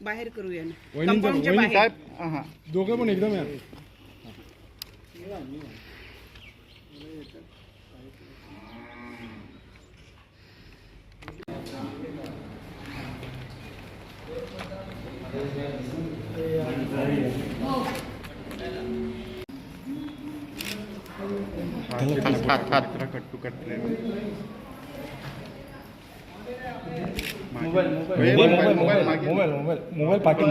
बाहेर करूया ना. वहिनींचं- कंपाऊंडच्या वहिनी बाहेर. साहेब हां. दोघं पण एकदम या. हात हात cut to cut mobile mobile. Mobile mobile mobile. Mobile mobile पाठी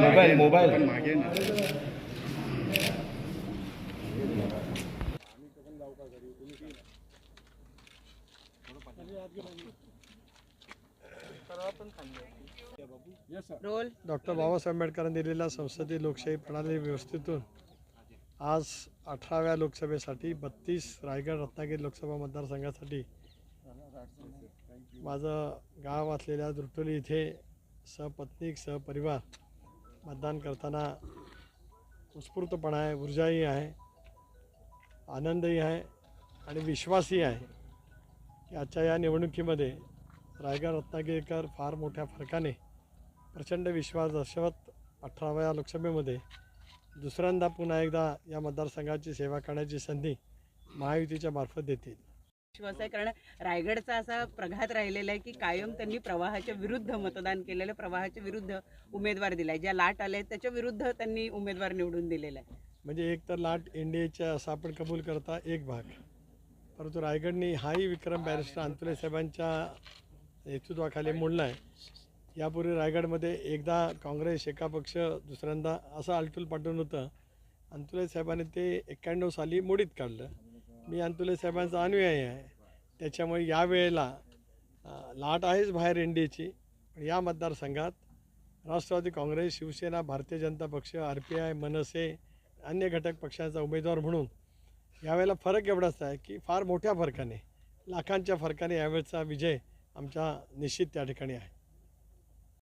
डॉक्टर बाबासाहेब आंबेडकरांनी दिलेल्या संसदीय लोकशाही प्रणाली व्यवस्थेतून आज अठराव्या लोकसभेसाठी बत्तीस रायगड रत्नागिरी लोकसभा मतदारसंघासाठी माझं गाव असलेल्या दुर्टोली इथे सहपत्नीक सहपरिवार मतदान करताना उत्स्फूर्तपणा आहे ऊर्जाही आहे आनंदही आहे आणि विश्वासही आहे की आजच्या या निवडणुकीमध्ये रायगड रत्नागिरीकर फार मोठ्या फरकाने प्रचंड विश्वास दर्शवत अठराव्या लोकसभेमध्ये दुसऱ्यांदा पुन्हा एकदा या मतदारसंघाची सेवा करण्याची संधी महायुतीच्या मार्फत देतील. विश्वास आहे कारण रायगडचा असा प्रघात राहिलेला आहे की कायम त्यांनी प्रवाहाच्या विरुद्ध मतदान केलेलं प्रवाहाच्या विरुद्ध उमेदवार दिलाय. ज्या लाट आल्या आहेत त्याच्या विरुद्ध त्यांनी उमेदवार निवडून दिलेला आहे. म्हणजे एक तर लाट एनडीएच्या असं आपण कबूल करता एक भाग. परंतु रायगडनी हाही विक्रम बॅरिस्टर अंतुले साहेबांच्या नेतृत्वाखाली मोडला आहे. यापूर्वी रायगडमध्ये एकदा काँग्रेस एका पक्ष दुसऱ्यांदा असं आलटूल पाटून होतं. अंतुले साहेबांनी ते एक्क्याण्णव साली मोडीत काढलं. मी अंतुले साहेबांचा अनुयायी आहे. त्याच्यामुळे यावेळेला लाट आहेच बाहेर एन पण या मतदारसंघात राष्ट्रवादी काँग्रेस शिवसेना भारतीय जनता पक्ष आर पी आय मनसे अन्य घटक पक्षांचा उमेदवार म्हणून यावेळेला फरक एवढाच आहे की फार मोठ्या फरकाने लाखांच्या फरकाने यावेळेचा विजय आमचा निश्चित त्या ठिकाणी आहे.